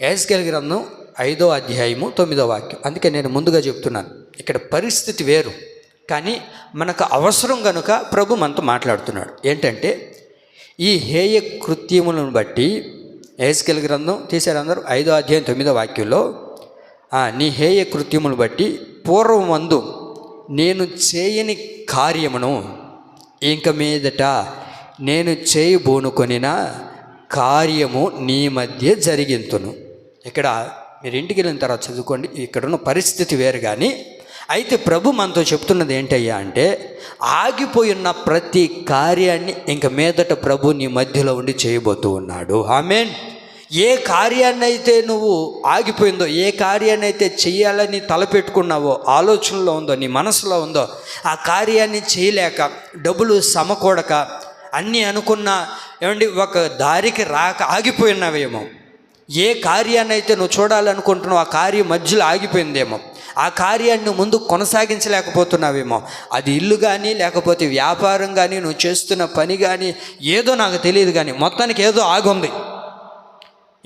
ఏస్కెల్ గ్రంథం ఐదో అధ్యాయము తొమ్మిదో వాక్యం. అందుకే నేను ముందుగా చెప్తున్నాను ఇక్కడ పరిస్థితి వేరు కానీ మనకు అవసరం కనుక ప్రభు మనతో మాట్లాడుతున్నాడు. ఏంటంటే ఈ హేయ కృత్యములను బట్టి ఏస్కెల్ గ్రంథం తీశారు అందరూ ఐదో అధ్యాయం తొమ్మిదో వాక్యంలో నీ హేయ కృత్యమును బట్టి పూర్వమందు నేను చేయని కార్యమును ఇంక మీదట నేను చేయబోనుకొనిన కార్యము నీ మధ్య జరిగింతును. ఇక్కడ మీరు ఇంటికి వెళ్ళిన తర్వాత చదువుకోండి. ఇక్కడున్న పరిస్థితి వేరు కానీ అయితే ప్రభు మనతో చెప్తున్నది ఏంటయ్యా అంటే ఆగిపోయిన ప్రతి కార్యాన్ని ఇంక మీదట ప్రభు నీ మధ్యలో ఉండి చేయబోతూ ఉన్నాడు. ఆమెన్. ఏ కార్యాన్ని అయితే నువ్వు ఆగిపోయిందో ఏ కార్యాన్ని అయితే చేయాలని తలపెట్టుకున్నావో ఆలోచనలో ఉందో నీ మనసులో ఉందో ఆ కార్యాన్ని చేయలేక డబ్బులు సమకూడక అన్నీ అనుకున్న ఏమండి ఒక దారికి రాక ఆగిపోయినావేమో. ఏ కార్యాన్ని అయితే నువ్వు చూడాలనుకుంటున్నావు ఆ కార్యం మధ్యలో ఆగిపోయిందేమో. ఆ కార్యాన్ని ముందు కొనసాగించలేకపోతున్నావేమో. అది ఇల్లు కానీ లేకపోతే వ్యాపారం కానీ నువ్వు చేస్తున్న పని కానీ ఏదో నాకు తెలియదు కానీ మొత్తానికి ఏదో ఆగుంది.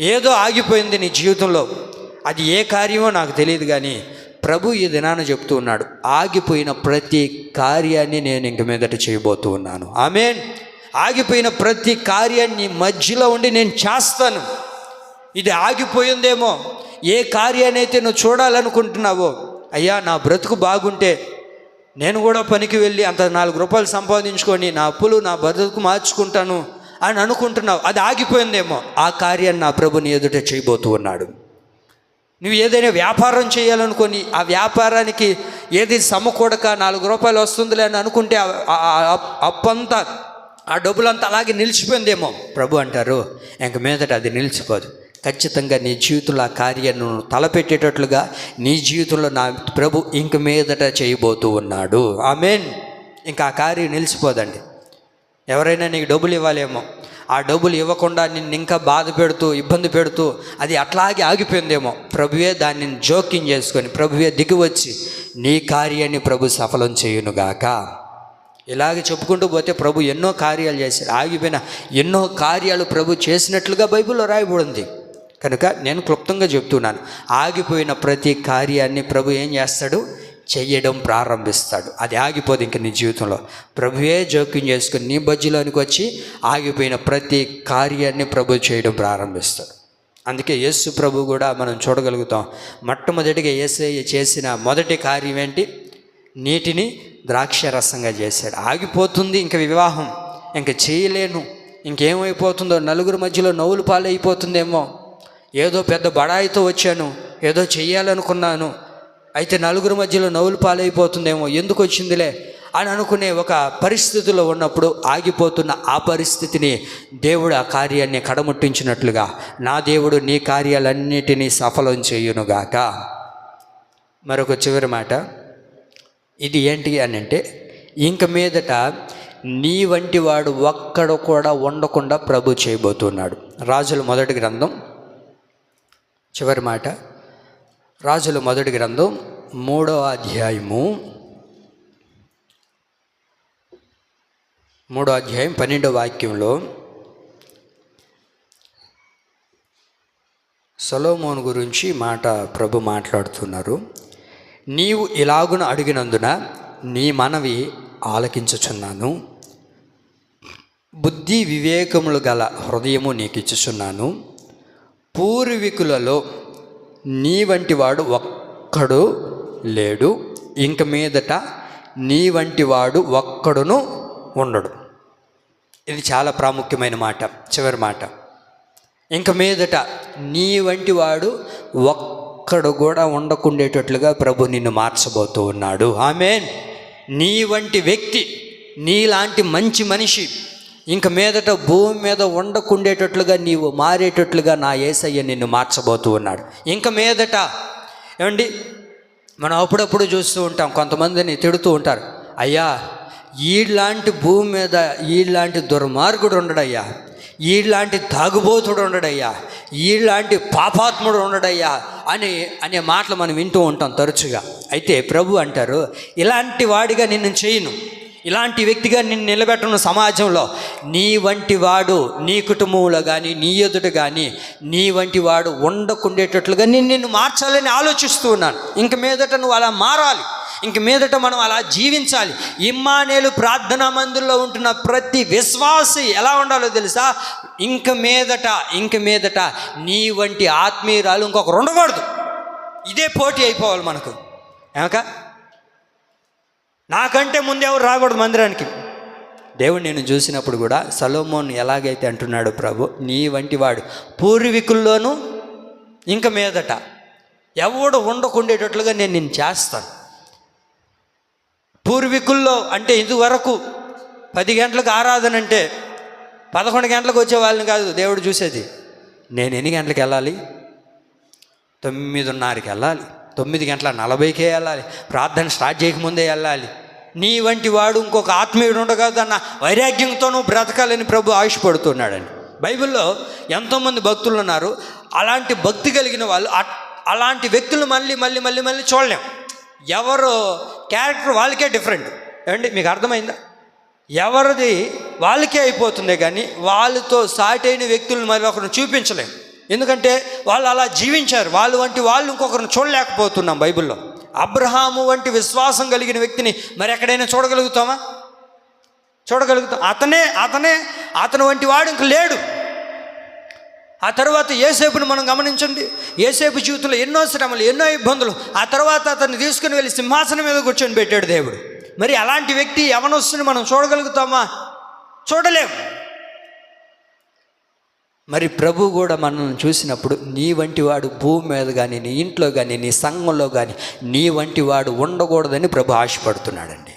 ఏదో ఆగిపోయింది నీ జీవితంలో. అది ఏ కార్యమో నాకు తెలియదు కానీ ప్రభు ఈ దినాన చెప్తూ ఉన్నాడు ఆగిపోయిన ప్రతి కార్యాన్ని నేను ఇంక మీదట చేయబోతూ ఉన్నాను. ఆమెన్. ఆగిపోయిన ప్రతి కార్యాన్ని మధ్యలో ఉండి నేను చేస్తాను. ఇది ఆగిపోయిందేమో? ఏ కార్యానైతే నువ్వు చూడాలనుకుంటున్నావో అయ్యా నా బ్రతుకు బాగుంటే నేను కూడా పనికి వెళ్ళి అంత నాలుగు రూపాయలు సంపాదించుకొని నా అప్పులు నా బ్రతుకు మార్చుకుంటాను అని అనుకుంటున్నావు. అది ఆగిపోయిందేమో? ఆ కార్యాన్ని నా ప్రభుని ఎదుట చేయబోతూ ఉన్నాడు. నువ్వు ఏదైనా వ్యాపారం చేయాలనుకొని ఆ వ్యాపారానికి ఏది సమకూడక నాలుగు రూపాయలు వస్తుందిలే అని అనుకుంటే అప్పంతా ఆ డబ్బులంతా అలాగే నిలిచిపోయిందేమో? ప్రభు అంటారు ఇంక మీదట అది నిలిచిపోదు. ఖచ్చితంగా నీ జీవితంలో ఆ కార్యాన్ని తలపెట్టేటట్లుగా నీ జీవితంలో నా ప్రభు ఇంక మీదట చేయబోతూ ఉన్నాడు. ఆమెన్. ఇంకా ఆ కార్యం నిలిచిపోదండి. ఎవరైనా నీకు డబ్బులు ఇవ్వాలేమో ఆ డబ్బులు ఇవ్వకుండా నిన్ను ఇంకా బాధ పెడుతూ ఇబ్బంది పెడుతూ అది అట్లాగే ఆగిపోయిందేమో ప్రభువే దాన్ని జోక్యం చేసుకొని ప్రభువే దిగివచ్చి నీ కార్యాన్ని ప్రభు సఫలం చేయునుగాక. ఇలాగే చెప్పుకుంటూ పోతే ప్రభు ఎన్నో కార్యాలు చేశాడు. ఆగిపోయిన ఎన్నో కార్యాలు ప్రభు చేసినట్లుగా బైబిల్లో రాయబడింది. కనుక నేను క్లుప్తంగా చెప్తున్నాను. ఆగిపోయిన ప్రతి కార్యాన్ని ప్రభు ఏం చేస్తాడు? చెయ్యడం ప్రారంభిస్తాడు. అది ఆగిపోదు ఇంక నీ జీవితంలో. ప్రభువే జోక్యం చేసుకుని నీ బజ్జీలోనికి వచ్చి ఆగిపోయిన ప్రతి కార్యాన్ని ప్రభు చేయడం ప్రారంభిస్తాడు. అందుకే యేసు ప్రభు కూడా మనం చూడగలుగుతాం. మొట్టమొదటిగా ఏసయ్య చేసిన మొదటి కార్యం ఏంటి? నీటిని ద్రాక్ష రసంగా చేశాడు. ఆగిపోతుంది ఇంక వివాహం. ఇంక చేయలేను. ఇంకేమైపోతుందో నలుగురు మధ్యలో నవ్వులు పాలైపోతుందేమో. ఏదో పెద్ద బడాయితో వచ్చాను ఏదో చెయ్యాలనుకున్నాను. అయితే నలుగురు మధ్యలో నవ్వులు పాలైపోతుందేమో ఎందుకు వచ్చిందిలే అని అనుకునే ఒక పరిస్థితిలో ఉన్నప్పుడు ఆగిపోతున్న ఆ పరిస్థితిని దేవుడు ఆ కార్యాన్ని కడముట్టించినట్లుగా నా దేవుడు నీ కార్యాలన్నిటినీ సఫలం చేయునుగాక. మరొక చివరి మాట ఇది ఏంటి అని అంటే ఇంక మీదట నీ వంటి వాడు ఒక్కడు కూడా ఉండకుండా ప్రభు చేయబోతున్నాడు. రాజుల మొదటి గ్రంథం చివరి మాట. రాజుల మొదటి గ్రంథం మూడో అధ్యాయము. మూడో అధ్యాయం పన్నెండో వాక్యంలో సొలోమోన్ గురించి మాట ప్రభు మాట్లాడుతున్నారు. నీవు ఇలాగున అడిగినందున నీ మనవి ఆలకించుచున్నాను. బుద్ధి వివేకములు గల హృదయము నీకు ఇచ్చుచున్నాను. పూర్వీకులలో నీ వంటి వాడు ఒక్కడు లేడు. ఇంక మీదట నీ వంటి వాడు ఒక్కడును ఉండడు. ఇది చాలా ప్రాముఖ్యమైన మాట చివరి మాట. ఇంక మీదట నీ వంటి వాడు ఒక్కడు కూడా ఉండకుండేటట్లుగా ప్రభు నిన్ను మార్చబోతూ ఉన్నాడు. ఆమె నీ వంటి వ్యక్తి నీలాంటి మంచి మనిషి ఇంక మీదట భూమి మీద ఉండకుండేటట్లుగా నీవు మారేటట్లుగా నా ఏసయ్య నిన్ను మార్చబోతూ ఉన్నాడు. ఇంక మీదట ఏమండి? మనం అప్పుడప్పుడు చూస్తూ ఉంటాం. కొంతమందిని తిడుతూ ఉంటారు. అయ్యా ఈలాంటి భూమి మీద ఈలాంటి దుర్మార్గుడు ఉండడయ్యా. ఈలాంటి తాగుబోతుడు ఉండడయ్యా. ఈలాంటి పాపాత్ముడు ఉండడయ్యా అని అనే మాటలు మనం వింటూ ఉంటాం తరచుగా. అయితే ప్రభు అంటారు ఇలాంటి వాడిగా నిన్ను చేయను. ఇలాంటి వ్యక్తిగా నిన్ను నిలబెట్టను సమాజంలో. నీ వంటి వాడు నీ కుటుంబంలో కానీ నీ ఎదుట కానీ నీ వంటి వాడు ఉండకుండేటట్లుగా నేను నిన్ను మార్చాలని ఆలోచిస్తూ ఉన్నాను. ఇంక మీదట నువ్వు అలా మారాలి. ఇంక మీదట మనం అలా జీవించాలి. ఇమ్మానేలు ప్రార్థనా మందిరంలో ఉంటున్న ప్రతి విశ్వాసి ఎలా ఉండాలో తెలుసా? ఇంక మీదట ఇంక మీదట నీ వంటి ఆత్మీయురాలు ఇంకొకరు ఉండకూడదు. ఇదే పోటీ అయిపోవాలి మనకు. ఏమక నాకంటే ముందు ఎవరు రాకూడదు మందిరానికి? దేవుడు నేను చూసినప్పుడు కూడా సలోమోన్ ఎలాగైతే అంటున్నాడు ప్రభు నీ వంటి వాడు పూర్వీకుల్లోనూ ఇంక మీదట ఎవడు ఉండకుండేటట్లుగా నేను నేను చేస్తాను. పూర్వీకుల్లో అంటే ఇదివరకు పది గంటలకు ఆరాధన అంటే పదకొండు గంటలకు వచ్చే వాళ్ళని కాదు దేవుడు చూసేది. నేను ఎన్ని గంటలకు వెళ్ళాలి? తొమ్మిదిన్నరకి వెళ్ళాలి. తొమ్మిది గంటల నలభైకే వెళ్ళాలి. ప్రార్థన స్టార్ట్ చేయకముందే వెళ్ళాలి. నీ వంటి వాడు ఇంకొక ఆత్మీయుడు ఉండగలదన్న వైరాగ్యంతో నువ్వు బ్రతకాలని ప్రభు ఆయుషపడుతున్నాడని బైబిల్లో ఎంతోమంది భక్తులు ఉన్నారు. అలాంటి భక్తి కలిగిన వాళ్ళు అట్- అలాంటి వ్యక్తులు మళ్ళీ మళ్ళీ మళ్ళీ మళ్ళీ చూడలేం. ఎవరు క్యారెక్టర్ వాళ్ళకే డిఫరెంట్. ఏమండి మీకు అర్థమైందా? ఎవరిది వాళ్ళకే అయిపోతుంది కానీ వాళ్ళతో సాటైన అయిన వ్యక్తులను మరి ఒకరిని చూపించలేం. ఎందుకంటే వాళ్ళు అలా జీవించారు. వాళ్ళు వంటి వాళ్ళు ఇంకొకరిని చూడలేకపోతున్నాం బైబిల్లో. అబ్రహాము వంటి విశ్వాసం కలిగిన వ్యక్తిని మరి ఎక్కడైనా చూడగలుగుతామా? చూడగలుగుతాం. అతనే అతనే అతను వంటి వాడు ఇంక లేడు. ఆ తర్వాత ఏసేపుని మనం గమనించండి. ఏసేపు జీవితంలో ఎన్నో శ్రమలు ఎన్నో ఇబ్బందులు. ఆ తర్వాత అతన్ని తీసుకుని వెళ్ళి సింహాసనం మీద కూర్చొని పెట్టాడు దేవుడు. మరి అలాంటి వ్యక్తి ఎవనొస్తుంది మనం చూడగలుగుతామా? చూడలేము మరి ప్రభు కూడా మనల్ని చూసినప్పుడు నీ వంటి వాడు భూమి మీద కానీ నీ ఇంట్లో కానీ నీ సంఘంలో కానీ నీ వంటి వాడు ఉండకూడదని ప్రభు ఆశపడుతున్నాడండి.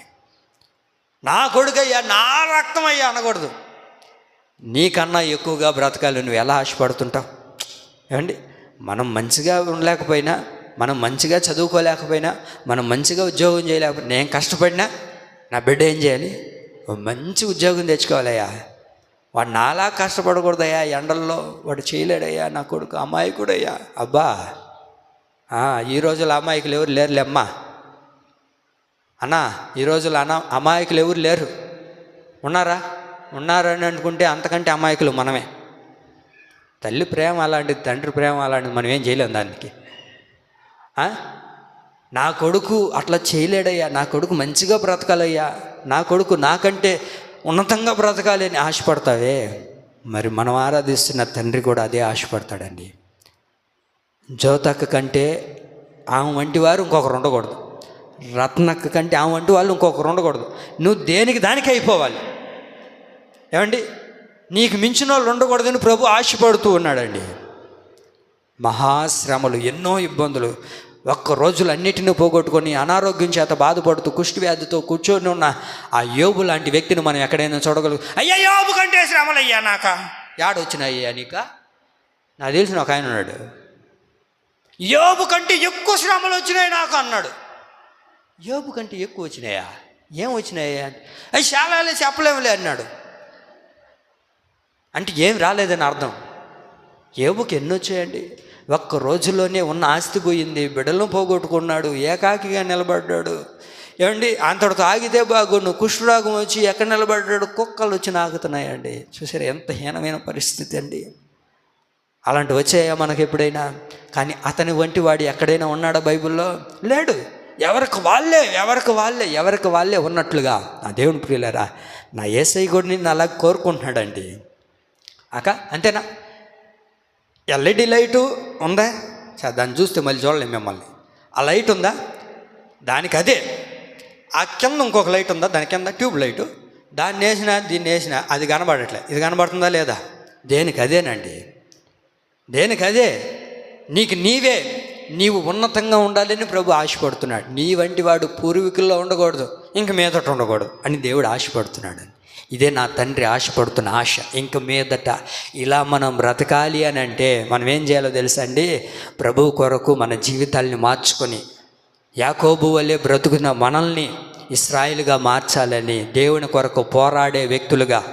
నా కొడుకయ్యా నా రక్తం అయ్యా అనకూడదు. నీకన్నా ఎక్కువగా బ్రతకాలి నువ్వు ఎలా ఆశపడుతుంటావు? ఏమండి మనం మంచిగా ఉండలేకపోయినా మనం మంచిగా చదువుకోలేకపోయినా మనం మంచిగా ఉద్యోగం చేయలేకపోయినా నేను కష్టపడినా నా బిడ్డ ఏం చేయాలి? మంచి ఉద్యోగం తెచ్చుకోవాలయ్యా. వాడు నాలా కష్టపడకూడదయ్యా ఎండల్లో వాడు చేయలేడయ్యా నా కొడుకు అమాయకుడయ్యా. అబ్బా ఈ రోజుల్లో అమాయకులు ఎవరు లేరులే అమ్మా అన్నా ఈ రోజుల్లో అనా అమాయకులు ఎవరు లేరు. ఉన్నారా? ఉన్నారని అనుకుంటే అంతకంటే అమాయకులు మనమే. తల్లి ప్రేమ అలాంటిది తండ్రి ప్రేమ అలాంటిది మనం ఏం చేయలేం దానికి. నా కొడుకు అట్లా చేయలేడయ్యా నా కొడుకు మంచిగా బ్రతకాలయ్యా నా కొడుకు నాకంటే ఉన్నతంగా బ్రతకాలి అని ఆశపడతావే? మరి మనం ఆరాధిస్తున్న తండ్రి కూడా అదే ఆశపడతాడండి. జ్యోతక్క కంటే ఆమె వంటి వారు ఇంకొకరు ఉండకూడదు. రత్నక్క కంటే ఆమె వంటి వాళ్ళు ఇంకొకరు ఉండకూడదు. నువ్వు దేనికి దానికి అయిపోవాలి? ఏమండి? నీకు మించిన వాళ్ళు ఉండకూడదని ప్రభు ఆశపడుతూ ఉన్నాడండి. మహాశ్రమలు ఎన్నో ఇబ్బందులు. ఒక్క రోజులు అన్నిటిని పోగొట్టుకొని అనారోగ్యం చేత బాధపడుతూ కుష్టి వ్యాధితో కూర్చొని ఉన్న ఆ యోబు లాంటి వ్యక్తిని మనం ఎక్కడైనా చూడగలుగు అయ్యా యోబు కంటే శ్రమలయ్యా నాక. యాడొచ్చినాయ్యా నీక? నాకు తెలిసిన ఒక ఆయన ఉన్నాడు. యోబు కంటే ఎక్కువ శ్రమలు వచ్చినాయి నాకు అన్నాడు. యోబు కంటే ఎక్కువ వచ్చినాయా? ఏం వచ్చినాయా? అవి శాలాలే చెప్పలేములే అన్నాడు. అంటే ఏం రాలేదని అర్థం? ఏబుకి ఎన్ని వచ్చాయండి ఒక్క రోజులోనే ఉన్న ఆస్తి పోయింది బిడ్డలను పోగొట్టుకున్నాడు ఏకాకిగా నిలబడ్డాడు. ఏమండి? అంతటితో ఆగితే బాగుండు. కుష్ఠరాగం వచ్చి ఎక్కడ నిలబడ్డాడు? కుక్కలు వచ్చి నాకుతున్నాయండి చూసారా ఎంత హీనమైన పరిస్థితి అండి. అలాంటి వచ్చాయా మనకి ఎప్పుడైనా? కానీ అతని వంటి వాడు ఎక్కడైనా ఉన్నాడా బైబిల్లో? లేడు. ఎవరికి వాళ్ళే ఎవరికి వాళ్ళే ఎవరికి వాళ్ళే ఉన్నట్లుగా. నా దేవుని ప్రియులరా నా ఏసై కూడా నిన్ను అలా కోరుకుంటున్నాడండి. అక్క అంతేనా? ఎల్ఈడి లైటు ఉందా? సార్ దాన్ని చూస్తే మళ్ళీ చూడలేము మిమ్మల్ని. ఆ లైట్ ఉందా? దానికి అదే. ఆ కింద ఇంకొక లైట్ ఉందా? దాని కింద ట్యూబ్ లైటు. దాన్ని వేసినా దీన్ని వేసినా అది కనబడట్లే ఇది కనబడుతుందా లేదా? దేనికి అదేనండి? దేనికి అదే? నీకు నీవే. నీవు ఉన్నతంగా ఉండాలని ప్రభు ఆశపడుతున్నాడు. నీ వంటి వాడు పూర్వీకుల్లో ఉండకూడదు. ఇంక మీదట ఉండకూడదు అని దేవుడు ఆశపడుతున్నాడు. ఇదే నా తండ్రి ఆశపడుతున్న ఆశ. ఇంక మీదట ఇలా మనం బ్రతకాలి అని అంటే మనం ఏం చేయాలో తెలుసా అండి? ప్రభు కొరకు మన జీవితాల్ని మార్చుకొని యాకోబు వల్లే బ్రతుకున్న మనల్ని ఇస్రాయిల్గా మార్చాలని దేవుని కొరకు పోరాడే వ్యక్తులుగా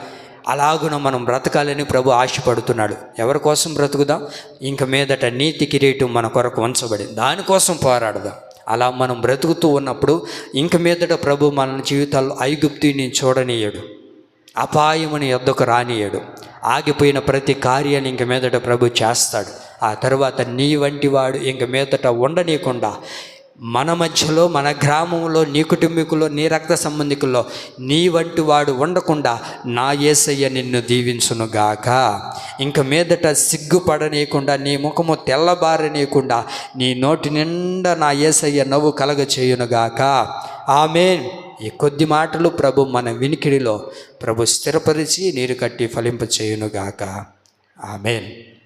అలాగున మనం బ్రతకాలని ప్రభు ఆశపడుతున్నాడు. ఎవరి కోసం బ్రతుకుదాం? ఇంక మీదట నీతి కిరీటం మన కొరకు ఉంచబడి దానికోసం పోరాడదాం. అలా మనం బ్రతుకుతూ ఉన్నప్పుడు ఇంక మీదట ప్రభు మన జీవితాల్లో ఐగుప్తిని చూడనీయడు. అపాయముని ఎద్దకు రానియడు ఆగిపోయిన ప్రతి కార్యాన్ని ఇంక మీదట ప్రభు చేస్తాడు. ఆ తర్వాత నీ వంటి వాడు ఇంక మీదట ఉండనీయకుండా మన మధ్యలో మన గ్రామంలో నీ కుటుంబీకుల్లో నీ రక్త సంబంధికుల్లో నీ వంటి వాడు ఉండకుండా నా ఏసయ్య నిన్ను దీవించునుగాక. ఇంక మీదట సిగ్గుపడనీయకుండా నీ ముఖము తెల్లబారనీయకుండా నీ నోటి నిండా నా ఏసయ్య నవ్వు కలగ చేయునుగాక ఆమెన్. ఈ కొద్ది మాటలు ప్రభు మన వినికిడిలో ప్రభు స్థిరపరిచి నీరు కట్టి ఫలింపచేయునుగాక. ఆమెన్.